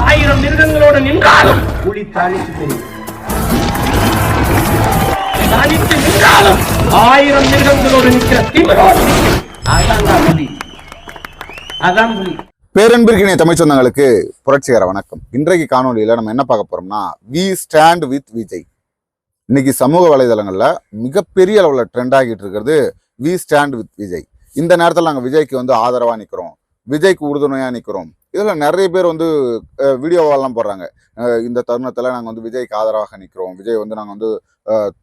ஆயிரம் மிருகங்களோடு நின்றாலும் புலி தனித்து தெரியும் தனித்து நின்றாலும் ஆயிரம் மிருகங்களோடு நிற்கிற நிற்கும். அதான் புலி. அதான் புலி. பேரன்பிற்கினிய தமிழ் சொந்தங்களுக்கு புரட்சிகர வணக்கம். இன்றைக்கு காணொலியில நம்ம என்ன பார்க்க போறோம்னா வி ஸ்டாண்ட் வித் விஜய் இன்னைக்கு சமூக வலைதளங்கள்ல மிகப்பெரிய அளவுல ட்ரெண்ட் ஆகிட்டு இருக்கிறது வி ஸ்டாண்ட் வித் விஜய் இந்த நேரத்தில் நாங்கள் விஜய்க்கு வந்து ஆதரவா நிற்கிறோம் விஜய்க்கு உறுதுணையா நிற்கிறோம் இதில் நிறைய பேர் வந்து அஹ், வீடியோவெல்லாம் போடுறாங்க. இந்த தருணத்தில் நாங்கள் வந்து விஜய்க்கு ஆதரவாக நிற்கிறோம் விஜய் வந்து நாங்கள் வந்து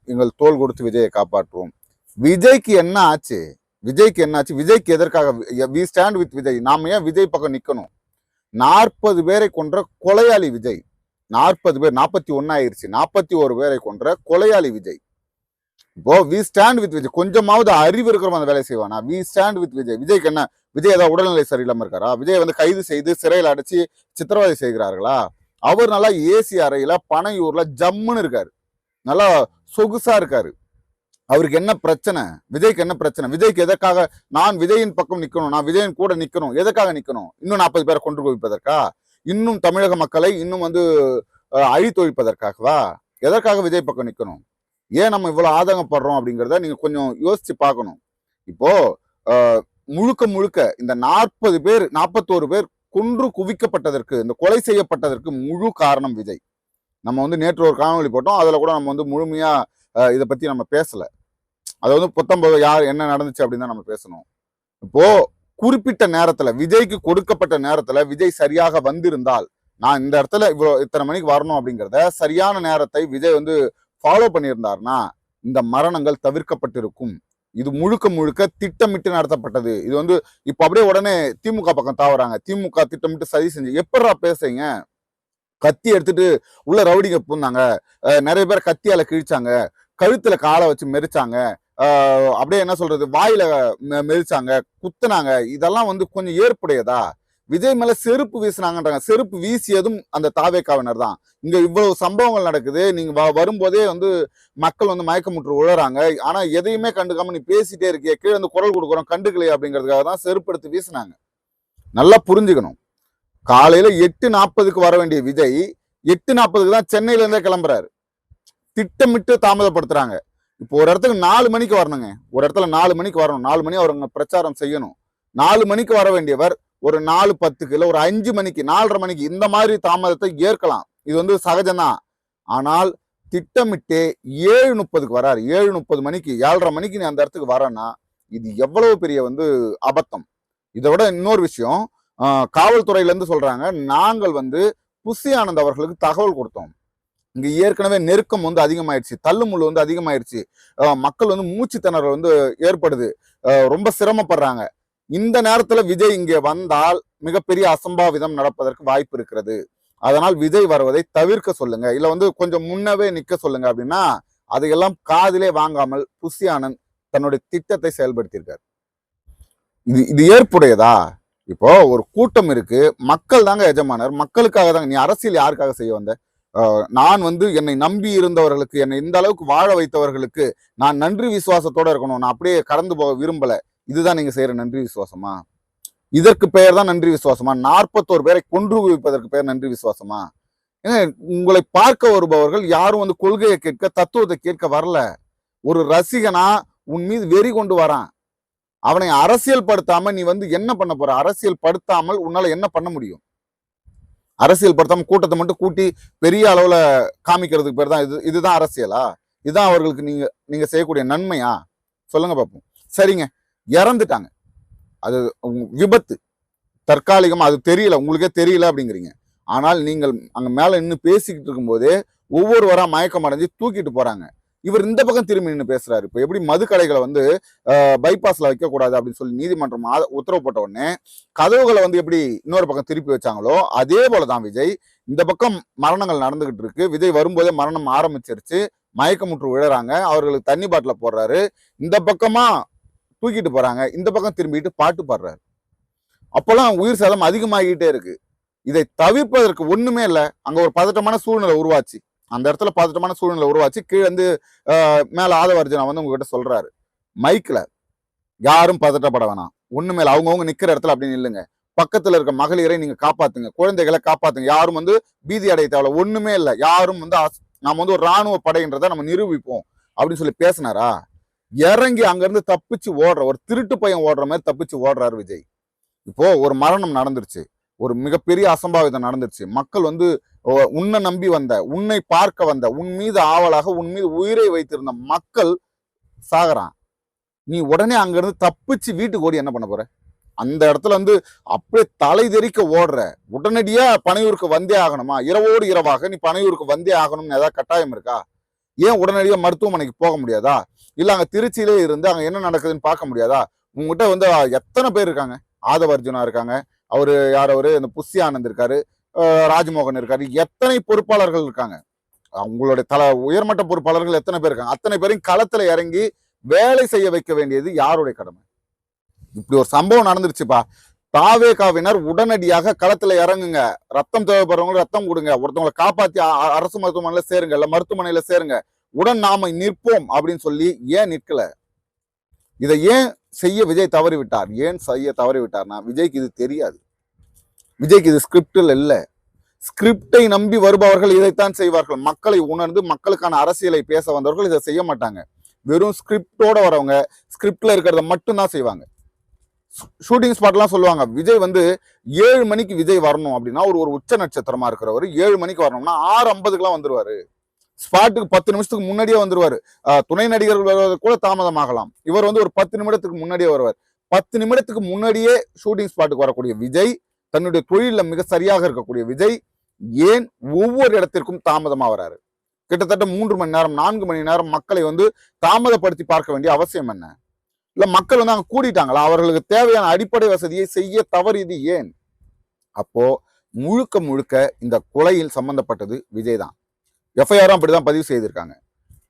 எங்கள் தோல் கொடுத்து விஜயை காப்பாற்றுவோம். விஜய்க்கு என்ன ஆச்சு? விஜய்க்கு என்னாச்சு விஜய்க்கு எதற்காக? We stand with Vijay. நாம் ஏன் விஜய் பக்கம் நிற்கணும் நாற்பது பேரை கொன்ற கொலையாளி விஜய். நாற்பது பேர் நாற்பத்தி ஒன்னாயிருச்சு நாற்பத்தி ஒரு பேரை கொன்ற கொலையாளி விஜய். இப்போ வி ஸ்டாண்ட் வித் விஜய். கொஞ்சமாவது அறிவு இருக்கிறவங்க அந்த வேலையை செய்வானா? We stand with Vijay. விஜய்க்கு என்ன விஜய் ஏதாவது உடல்நிலை சரியில்லாம இருக்காரா? விஜய் வந்து கைது செய்து சிறையில் அடைச்சி சித்திரவதை செய்கிறார்களா? அவர் நல்லா ஏசி அறையில பனையூர்ல ஜம்முன்னு இருக்காரு. நல்லா சொகுசா இருக்காரு. அவருக்கு என்ன பிரச்சனை? விஜய்க்கு என்ன பிரச்சனை? விஜய்க்கு எதற்காக நான் விஜயின் பக்கம் நிக்கணும்? நான் விஜயின் கூட நிக்கணும். எதற்காக நிக்கணும்? இன்னும் நாற்பது பேரை கொண்டு குவிப்பதற்கா? இன்னும் தமிழக மக்களை இன்னும் வந்து அழித்தொழிப்பதற்காகவா எதற்காக விஜய் பக்கம் நிக்கணும்? ஏன் நம்ம இவ்வளவு ஆதங்கப்படுறோம் அப்படிங்கிறத நீங்க கொஞ்சம் யோசிச்சு பார்க்கணும். இப்போ முழுக்க முழுக்க இந்த நாற்பது பேர் நாற்பத்தோரு பேர் கொன்று குவிக்கப்பட்டதற்கு இந்த கொலை செய்யப்பட்டதற்கு முழு காரணம் விஜய். நம்ம வந்து நேற்று ஒரு காணொலி போட்டோம். அதில் கூட நம்ம வந்து முழுமையாக இதை பற்றி நம்ம பேசலை. அதை வந்து புத்தம்போது யார் என்ன நடந்துச்சு அப்படின்னு தான் நம்ம பேசணும். இப்போ குறிப்பிட்ட நேரத்தில் விஜய்க்கு கொடுக்கப்பட்ட நேரத்தில் விஜய் சரியாக வந்திருந்தால் நான் இந்த இடத்துல இவ்வளோ இத்தனை மணிக்கு வரணும் அப்படிங்கிறத சரியான நேரத்தை விஜய் வந்து ஃபாலோ பண்ணியிருந்தாருன்னா இந்த மரணங்கள் தவிர்க்கப்பட்டிருக்கும். இது முழுக்க முழுக்க திட்டமிட்டு நடத்தப்பட்டது. இது வந்து இப்போ அப்படியே உடனே திமுக பக்கம் தாவறாங்க. திமுக திட்டமிட்டு சதி செஞ்சு எப்படா பேசுறீங்க? கத்தி எடுத்துட்டு உள்ள ரவுடிங்க பூந்தாங்க நிறைய பேர் கத்தியால கிழிச்சாங்க. கழுத்துல காலை வச்சு மெரிச்சாங்க. அப்படியே என்ன சொல்றது? வாயில மெரிச்சாங்க. குத்துனாங்க. இதெல்லாம் வந்து கொஞ்சம் ஏற்புடையதா? விஜய் மேல செருப்பு வீசினாங்கன்றாங்க. செருப்பு வீசியதும் அந்த தாவேக்காவினர் தான். இங்க இவ்வளவு சம்பவங்கள் நடக்குது. நீங்க வரும்போதே வந்து மக்கள் வந்து மயக்கமுற்று உழறாங்க ஆனா எதையுமே கண்டுக்காம நீ பேசிட்டே இருக்கிய. கீழே வந்து குரல் கொடுக்குறோம். கண்டுக்கலையே அப்படிங்கிறதுக்காக தான் செருப்பு எடுத்து வீசினாங்க. நல்லா புரிஞ்சுக்கணும். காலையில எட்டு நாற்பதுக்கு வர வேண்டிய விஜய் எட்டு நாற்பதுக்கு தான் சென்னையில இருந்தே கிளம்புறாரு. திட்டமிட்டு தாமதப்படுத்துறாங்க. இப்போ ஒரு இடத்துக்கு நாலு மணிக்கு வரணுங்க. ஒரு இடத்துல நாலு மணிக்கு வரணும். நாலு மணி அவர் பிரச்சாரம் செய்யணும். நாலு மணிக்கு வர வேண்டியவர் ஒரு நாலு பத்துக்கு இல்லை ஒரு அஞ்சு மணிக்கு நாலரை மணிக்கு இந்த மாதிரி தாமதத்தை ஏற்கலாம். இது வந்து சகஜம்தான். ஆனால் திட்டமிட்டே ஏழு முப்பதுக்கு வராரு. ஏழு முப்பது மணிக்கு ஏழரை மணிக்கு நீ அந்த இடத்துக்கு வரேன்னா இது எவ்வளவு பெரிய வந்து அபத்தம். இதை விட இன்னொரு விஷயம் காவல்துறையிலேருந்து சொல்கிறாங்க நாங்கள் வந்து புசி ஆனந்த் அவர்களுக்கு தகவல் கொடுத்தோம். இங்கே ஏற்கனவே நெருக்கம் வந்து அதிகமாயிடுச்சு தள்ளுமுள்ளு வந்து அதிகமாயிடுச்சு. மக்கள் வந்து மூச்சு திணறல் வந்து ஏற்படுது. ரொம்ப சிரமப்படுறாங்க. இந்த நேரத்துல விஜய் இங்கே வந்தால் மிகப்பெரிய அசம்பாவிதம் நடப்பதற்கு வாய்ப்பு இருக்கிறது. அதனால் விஜய் வருவதை தவிர்க்க சொல்லுங்க. இல்ல வந்து கொஞ்சம் முன்னவே நிக்க சொல்லுங்க அப்படின்னா அதையெல்லாம் காதிலே வாங்காமல் புஷி ஆனந்த் தன்னுடைய திட்டத்தை செயல்படுத்தியிருக்காரு. இது இது ஏற்புடையதா? இப்போ ஒரு கூட்டம் இருக்கு. மக்கள் தாங்க எஜமானர். மக்களுக்காக தாங்க. நீ அரசியல் யாருக்காக செய்ய வந்த? நான் வந்து என்னை நம்பி இருந்தவர்களுக்கு என்னை இந்த அளவுக்கு வாழ வைத்தவர்களுக்கு நான் நன்றி விசுவாசத்தோட இருக்கணும். நான் அப்படியே கடந்து போக விரும்பல. இதுதான் நீங்கள் செய்கிற நன்றி விசுவாசமா? இதற்கு பெயர் தான் நன்றி விசுவாசமா? நாற்பத்தோரு பேரை கொன்று குவிப்பதற்கு பெயர் நன்றி விசுவாசமா? ஏன்னா உங்களை பார்க்க வருபவர்கள் யாரும் வந்து கொள்கையை கேட்க தத்துவத்தை கேட்க வரல. ஒரு ரசிகனா உன் மீது வெறி கொண்டு வரான். அவனை அரசியல் படுத்தாம நீ வந்து என்ன பண்ண போற? அரசியல் படுத்தாமல் உன்னால என்ன பண்ண முடியும்? அரசியல் படுத்தாம கூட்டத்தை மட்டும் கூட்டி பெரிய அளவுல காமிக்கிறதுக்கு பேர் தான் இது இதுதான் அரசியலா? இதுதான் அவர்களுக்கு நீங்க நீங்க செய்யக்கூடிய நன்மையா? சொல்லுங்க பார்ப்போம் சரிங்க. இறந்துட்டாங்க. அது விபத்து. தற்காலிகமாக அது தெரியல. உங்களுக்கே தெரியல அப்படிங்கிறீங்க. ஆனால் நீங்கள் அங்கே மேலே நின்று பேசிக்கிட்டு இருக்கும்போதே ஒவ்வொருவராக மயக்கம் அடைஞ்சு தூக்கிட்டு போகிறாங்க இவர் இந்த பக்கம் திரும்பி நின்று பேசுறாரு. இப்போ எப்படி மது கடைகளை வந்து பைபாஸ்ல வைக்கக்கூடாது அப்படின்னு சொல்லி நீதிமன்றம் ஆத- உத்தரவு போட்ட உடனே கதவுகளை வந்து எப்படி இன்னொரு பக்கம் திருப்பி வச்சாங்களோ அதே போலதான் விஜய். இந்த பக்கம் மரணங்கள் நடந்துகிட்டு இருக்கு. விஜய் வரும்போதே மரணம் ஆரம்பிச்சிருச்சு. மயக்கமுற்று விழுறாங்க. அவர்களுக்கு தண்ணி பாட்டில போடுறாரு. இந்த பக்கமா தூக்கிட்டு போகிறாங்க இந்த பக்கம் திரும்பிட்டு பாட்டு பாடுறாரு. அப்போல்லாம் உயிர் சேதம் அதிகமாகிட்டே இருக்குது இதை தவிர்ப்பதற்கு ஒன்றுமே இல்லை. அங்கே ஒரு பதட்டமான சூழ்நிலை உருவாச்சு. அந்த இடத்துல பதட்டமான சூழ்நிலை உருவாச்சு. கீழே வந்து மேலே ஆதவர்ஜனா வந்து உங்ககிட்ட சொல்கிறாரு மைக்கில் யாரும் பதட்டப்பட வேணாம். ஒன்றுமே இல்லை. அவங்கவுங்க நிற்கிற இடத்துல அப்படி நில்லுங்க. பக்கத்தில் இருக்க மகளிரை நீங்கள் காப்பாற்றுங்க குழந்தைகளை காப்பாற்றுங்க யாரும் வந்து பீதி அடைய தேவை ஒன்றுமே இல்லை. யாரும் வந்து நம்ம வந்து ஒரு ராணுவ படைன்றதை நம்ம நிரூபிப்போம். அப்படின்னு சொல்லி பேசினாரா? இறங்கி அங்கேருந்து தப்பிச்சு ஓடுற ஒரு திருட்டு பையன் ஓடுற மாதிரி தப்பிச்சு ஓடுறாரு விஜய். இப்போ ஒரு மரணம் நடந்துருச்சு. ஒரு மிகப்பெரிய அசம்பாவிதம் நடந்துருச்சு. மக்கள் வந்து உன்னை நம்பி வந்த உன்னை பார்க்க வந்த உன் மீது ஆவலாக உன் மீது உயிரை வைத்திருந்த மக்கள் சாகிறான். நீ உடனே அங்கேருந்து தப்பிச்சு வீட்டுக்கு ஓடி என்ன பண்ண போற? அந்த இடத்துல வந்து அப்படியே தலை தெறிக்க ஓடுற. உடனடியாக பனையூருக்கு வந்தே ஆகணுமா? இரவோடு இரவாக நீ பனையூருக்கு வந்தே ஆகணும்னு ஏதாவது கட்டாயம் இருக்கா? ஏன் உடனடியாக மருத்துவமனைக்கு போக முடியாதா? இல்லை அங்கே திருச்சியிலே இருந்து அங்கே என்ன நடக்குதுன்னு பார்க்க முடியாதா? உங்ககிட்ட வந்து எத்தனை பேர் இருக்காங்க? ஆதவர்ஜுனா இருக்காங்க. அவர் யார் அவர்? இந்த புஷி ஆனந்த் இருக்காரு. ராஜ்மோகன் இருக்காரு. எத்தனை பொறுப்பாளர்கள் இருக்காங்க? அவங்களுடைய தல உயர்மட்ட பொறுப்பாளர்கள் எத்தனை பேர் இருக்காங்க? அத்தனை பேரையும் களத்தில் இறங்கி வேலை செய்ய வைக்க வேண்டியது யாருடைய கடமை? இப்படி ஒரு சம்பவம் நடந்துருச்சுப்பா. தாவேகாவினர் உடனடியாக களத்துல இறங்குங்க. ரத்தம் தேவைப்படுறவங்க ரத்தம் கொடுங்க. ஒருத்தவங்களை காப்பாத்தி அரசு மருத்துவமனையில சேருங்க. இல்ல மருத்துவமனையில சேருங்க. உடன் நாம நிற்போம் அப்படின்னு சொல்லி ஏன் நிற்கல? இதை ஏன் செய்ய விஜய் தவறிவிட்டார்? ஏன் செய்ய தவறிவிட்டார்னா விஜய்க்கு இது தெரியாது. விஜய்க்கு இது ஸ்கிரிப்டில் இல்லை. ஸ்கிரிப்டை நம்பி வருபவர்கள் இதைத்தான் செய்வார்கள். மக்களை உணர்ந்து மக்களுக்கான அரசியலை பேச வந்தவர்கள் இதை செய்ய மாட்டாங்க. வெறும் ஸ்கிரிப்டோட வரவங்க ஸ்கிரிப்டில் இருக்கிறத மட்டும்தான் செய்வாங்க. ஷூட்டிங் ஸ்பாட்லாம் சொல்லுவாங்க. விஜய் வந்து ஏழு மணிக்கு விஜய் வரணும் அப்படின்னா ஒரு ஒரு உச்ச நட்சத்திரமா இருக்கிறவர் ஏழு மணிக்கு வரணும்னா ஆறு ஐம்பதுக்குலாம் வந்துருவாரு. ஸ்பாட்டுக்கு பத்து நிமிஷத்துக்கு முன்னாடியே வந்துருவாரு. துணை நடிகர்கள் வருவது கூட தாமதமாகலாம். இவர் வந்து ஒரு பத்து நிமிடத்துக்கு முன்னாடியே வருவார். பத்து நிமிடத்துக்கு முன்னாடியே ஷூட்டிங் ஸ்பாட்டுக்கு வரக்கூடிய விஜய் தன்னுடைய தொழிலில் மிக சரியாக இருக்கக்கூடிய விஜய் ஏன் ஒவ்வொரு இடத்திற்கும் தாமதமாக வராரு? கிட்டத்தட்ட மூன்று மணி நேரம் நான்கு மணி நேரம் மக்களை வந்து தாமதப்படுத்தி பார்க்க வேண்டிய அவசியம் என்ன? இல்லை மக்கள் வந்து அங்கே கூடிட்டாங்களா? அவர்களுக்கு தேவையான அடிப்படை வசதியை செய்ய தவறியது ஏன்? அப்போ முழுக்க முழுக்க இந்த கொலையில் சம்பந்தப்பட்டது விஜய் தான். எஃப்ஐஆரும் அப்படிதான் பதிவு செய்திருக்காங்க.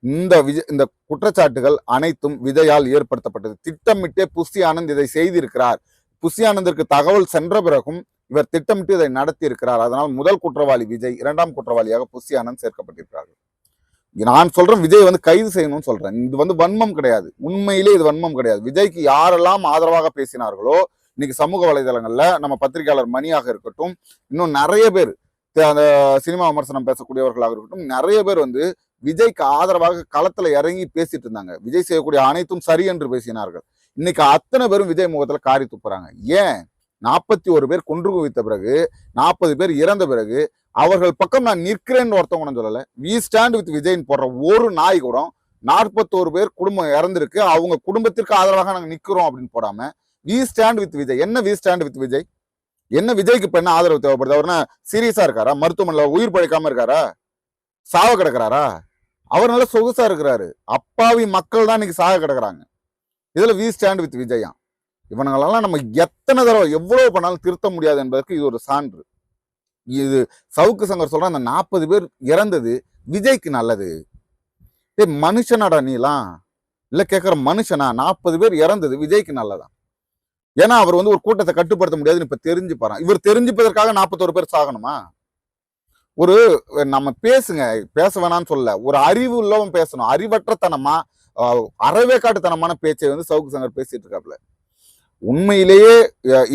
இந்த விஜய் இந்த குற்றச்சாட்டுகள் அனைத்தும் விஜயால் ஏற்படுத்தப்பட்டது. திட்டமிட்டே புஷி ஆனந்த் இதை செய்திருக்கிறார். புஷி ஆனந்திற்கு தகவல் சென்ற பிறகும் இவர் திட்டமிட்டு இதை நடத்தி இருக்கிறார் அதனால் முதல் குற்றவாளி விஜய் இரண்டாம் குற்றவாளியாக புஷி ஆனந்த் சேர்க்கப்பட்டிருக்கிறார்கள். நான் சொல்றேன் விஜய் வந்து கைது செய்யணும்னு சொல்றேன். இது வந்து வன்மம் கிடையாது. உண்மையிலே இது வன்மம் கிடையாது. விஜய்க்கு யாரெல்லாம் ஆதரவாக பேசினார்களோ இன்னைக்கு சமூக வலைதளங்கள்ல நம்ம பத்திரிகையாளர் மணியாக இருக்கட்டும் இன்னும் நிறைய பேர் அந்த சினிமா விமர்சனம் பேசக்கூடியவர்களாக இருக்கட்டும் நிறைய பேர் வந்து விஜய்க்கு ஆதரவாக களத்துல இறங்கி பேசிட்டு இருந்தாங்க. விஜய் செய்யக்கூடிய அனைத்தும் சரி என்று பேசினார்கள். இன்னைக்கு அத்தனை பேரும் விஜய் முகத்துல காரி துப்புறாங்க. ஏன்? நாற்பத்தி ஒரு பேர் கொன்று குவித்த பிறகு நாற்பது பேர் இறந்த பிறகு அவர்கள் பக்கம் நான் நிற்கிறேன்னு ஒருத்தவங்க நான் சொல்லலை. வி ஸ்டாண்ட் வித் விஜய்ன்னு போடுற ஒரு நாய் கூட நாற்பத்தோரு பேர் குடும்பம் இறந்துருக்கு. அவங்க குடும்பத்திற்கு ஆதரவாக நாங்கள் நிற்கிறோம் அப்படின்னு போடாம வி ஸ்டாண்ட் வித் விஜய் என்ன வி ஸ்டாண்ட் வித் விஜய் என்ன விஜய்க்கு இப்போ என்ன ஆதரவு தேவைப்படுது? அவர்னா சீரியஸாக சீரியஸா இருக்காரா? மருத்துவமனையில் உயிர் பழைக்காம இருக்காரா? சாவ கிடக்கிறாரா? அவர் நல்லா சொகுசா இருக்கிறாரு. அப்பாவி மக்கள் தான் இன்னைக்கு சாக கிடக்குறாங்க. இதுல வி ஸ்டாண்ட் வித் விஜயா இவனுங்களெல்லாம் நம்ம எத்தனை தடவை எவ்வளோ பண்ணாலும் திருத்த முடியாது என்பதற்கு இது ஒரு சான்று. இது சவுக்கு சங்கர் சொல்கிற அந்த நாற்பது பேர் இறந்தது விஜய்க்கு நல்லது. ஏய் மனுஷனாடா நீலாம் இல்லை கேட்குற மனுஷனா? நாற்பது பேர் இறந்தது விஜய்க்கு நல்லதான் ஏன்னா அவர் வந்து ஒரு கூட்டத்தை கட்டுப்படுத்த முடியாதுன்னு இப்போ தெரிஞ்சு இவர் தெரிஞ்சுப்பதற்காக நாற்பத்தோரு பேர் சாகணுமா? ஒரு நம்ம பேசுங்க. பேச வேணாம்னு சொல்ல ஒரு அறிவு உள்ளவன் பேசணும். அறிவற்றத்தனமா அறவே அறவேக்காட்டுத்தனமான பேச்சை வந்து சவுக்கு சங்கர் பேசிட்டு இருக்காப்ல உண்மையிலேயே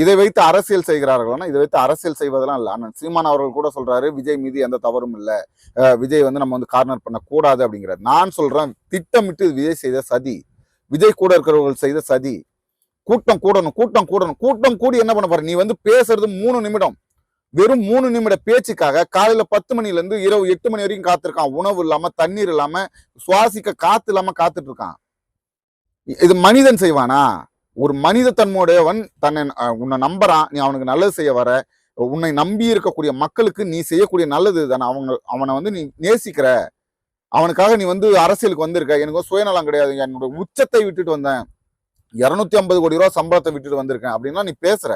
இதை வைத்து அரசியல் செய்கிறார்கள்னா இதை வைத்து அரசியல் செய்வதெல்லாம் இல்லை. ஆனால் சீமான் அவர்கள் கூட சொல்றாரு விஜய் மீது எந்த தவறும் இல்லை. விஜய் வந்து நம்ம வந்து கார்னர் பண்ணக்கூடாது அப்படிங்கிறார். நான் சொல்றேன் திட்டமிட்டு விஜய் செய்த சதி விஜய் கூட இருக்கிறவர்கள் செய்த சதி கூட்டம் கூடணும் கூட்டம் கூடணும். கூட்டம் கூடி என்ன பண்ண போற? நீ வந்து பேசுறது மூணு நிமிடம். வெறும் மூணு நிமிட பேச்சுக்காக காலையில பத்து மணிலேருந்து இரவு எட்டு மணி வரைக்கும் காத்திருக்கான். உணவு இல்லாம தண்ணீர் இல்லாம சுவாசிக்க காத்து இல்லாம காத்துட்டு இருக்கான். இது மனிதன் செய்வானா? ஒரு மனித தன்மையுடையவன் தன்னை உன்னை நம்புறான். நீ அவனுக்கு நல்லது செய்ய வர உன்னை நம்பி இருக்கக்கூடிய மக்களுக்கு நீ செய்யக்கூடிய நல்லது தானே. அவங்க அவனை வந்து நீ நேசிக்கிற. அவனுக்காக நீ வந்து அரசியலுக்கு வந்திருக்க. எனக்கு சுயநலம் கிடையாது. என்னோட உச்சத்தை விட்டுட்டு வந்தேன். இரநூத்தி ஐம்பது கோடி ரூபா சம்பளத்தை விட்டுட்டு வந்திருக்கேன் அப்படின்னா நீ பேசுற.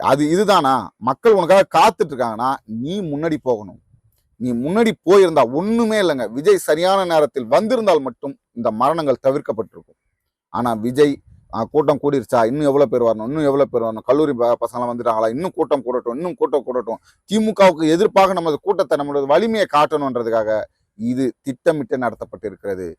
அது இதுதானா? மக்கள் உனக்காக காத்துட்டு இருக்காங்கன்னா நீ முன்னாடி போகணும். நீ முன்னாடி போயிருந்தா ஒண்ணுமே இல்லைங்க. விஜய் சரியான நேரத்தில் வந்திருந்தால் மட்டும் இந்த மரணங்கள் தவிர்க்கப்பட்டிருக்கும். ஆனா விஜய் கூட்டம் கூடிருச்சா? இன்னும் எவ்வளோ பேர் வரணும்? இன்னும் எவ்வளோ பேர் வரணும்? கல்லூரி பசங்களாம் வந்துட்டாங்களா? இன்னும் கூட்டம் கூடட்டும் இன்னும் கூட்டம் கூடட்டும். திமுகவுக்கு எதிர்ப்பாக நமது கூட்டத்தை நம்மளோட வலிமையை காட்டணுன்றதுக்காக இது திட்டமிட்டு நடத்தப்பட்டிருக்கிறது.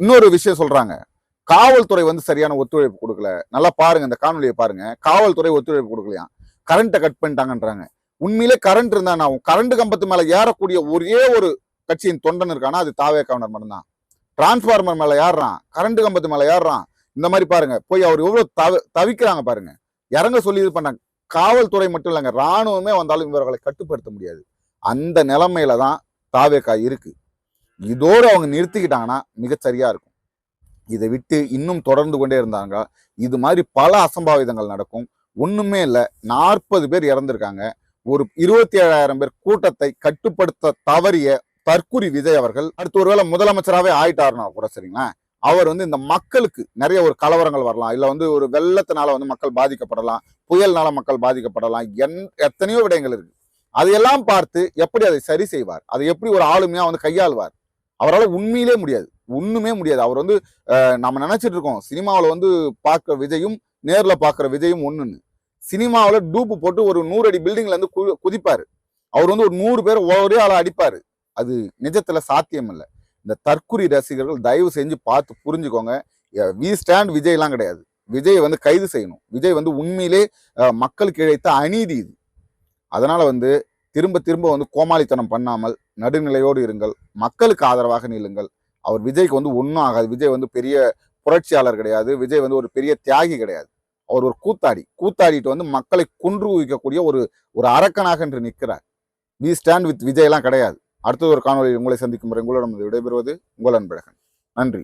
இன்னொரு விஷயம் சொல்றாங்க. காவல்துறை வந்து சரியான ஒத்துழைப்பு கொடுக்கல. நல்லா பாருங்க இந்த காணொலியை பாருங்க. காவல்துறை ஒத்துழைப்பு கொடுக்கலையா? கரண்ட்டை கட் பண்ணிட்டாங்கன்றாங்க. உண்மையிலே கரண்ட் இருந்தா நான் கரண்ட் கம்பத்து மேல ஏறக்கூடிய ஒரே ஒரு கட்சியின் தொண்டன் இருக்கானா? அது தாவே கவர்னர் மட்டும்தான். டிரான்ஸ்ஃபார்மர் மேல ஏறுறான். கரண்ட் கம்பத்து மேல ஏறுறான். இந்த மாதிரி பாருங்க. போய் அவர் எவ்வளவு தவ தவிக்கிறாங்க பாருங்க. இறங்க சொல்லி இது பண்ணாங்க. காவல்துறை மட்டும் இல்லைங்க. ராணுவமே வந்தாலும் இவர்களை கட்டுப்படுத்த முடியாது. அந்த நிலைமையில தான் தாவேக்கா இருக்கு. இதோடு அவங்க நிறுத்திக்கிட்டாங்கன்னா மிகச்சரியா இருக்கும். இதை விட்டு இன்னும் தொடர்ந்து கொண்டே இருந்தாங்க. இது மாதிரி பல அசம்பாவிதங்கள் நடக்கும். ஒண்ணுமே இல்லை. நாற்பது பேர் இறந்திருக்காங்க. ஒரு இருபத்தி ஏழாயிரம் பேர் கூட்டத்தை கட்டுப்படுத்த தவறிய தற்குறி விஜய் அவர்கள் அடுத்து ஒருவேளை முதலமைச்சராகவே ஆயிட்டாருனா கூட சரிங்களா? அவர் வந்து இந்த மக்களுக்கு நிறைய ஒரு கலவரங்கள் வரலாம். இல்லை வந்து ஒரு வெள்ளத்தினால வந்து மக்கள் பாதிக்கப்படலாம். புயல்னால மக்கள் பாதிக்கப்படலாம். என் எத்தனையோ விடயங்கள் இருக்கு. அதையெல்லாம் பார்த்து எப்படி அதை சரி செய்வார்? அதை எப்படி ஒரு ஆளுமையா வந்து கையாளுவார்? அவரால் உண்மையிலே முடியாது. ஒண்ணுமே முடியாது. அவர் வந்து நம்ம நினைச்சிட்டு இருக்கோம். சினிமாவில் வந்து பார்க்குற விஜயும் நேரில் பார்க்குற விஜயும் ஒன்றுன்னு சினிமாவில் டூப்பு போட்டு ஒரு நூறு அடி பில்டிங்லேருந்து கு- குதிப்பார். அவர் வந்து ஒரு நூறு பேர் ஒரே ஆளை அடிப்பார். அது நிஜத்தில் சாத்தியம் இல்லை இந்த தற்குறி ரசிகர்கள் தயவு செஞ்சு பார்த்து புரிஞ்சுக்கோங்க. வி ஸ்டாண்ட் விஜய்லாம் கிடையாது. விஜய் வந்து கைது செய்யணும். விஜய் வந்து உண்மையிலே மக்களுக்கு இழைத்த அநீதி இது. அதனால் வந்து திரும்ப திரும்ப வந்து கோமாளித்தனம் பண்ணாமல் நடுநிலையோடு இருங்கள். மக்களுக்கு ஆதரவாக நில்லுங்கள் அவர் விஜய்க்கு வந்து ஒன்றும் ஆகாது. விஜய் வந்து பெரிய புரட்சியாளர் கிடையாது. விஜய் வந்து ஒரு பெரிய தியாகி கிடையாது. அவர் ஒரு கூத்தாடி. கூத்தாடிட்டு வந்து மக்களை குன்று குவிக்கக்கூடிய ஒரு ஒரு அரக்கனாக என்று நிற்கிறார். வி ஸ்டாண்ட் வித் விஜய்லாம் கிடையாது. அடுத்தது ஒரு காணொலியில் உங்களை சந்திக்கும் முறை உங்களிடம் விடைபெறுவது உங்கள் அன்பழகன். நன்றி.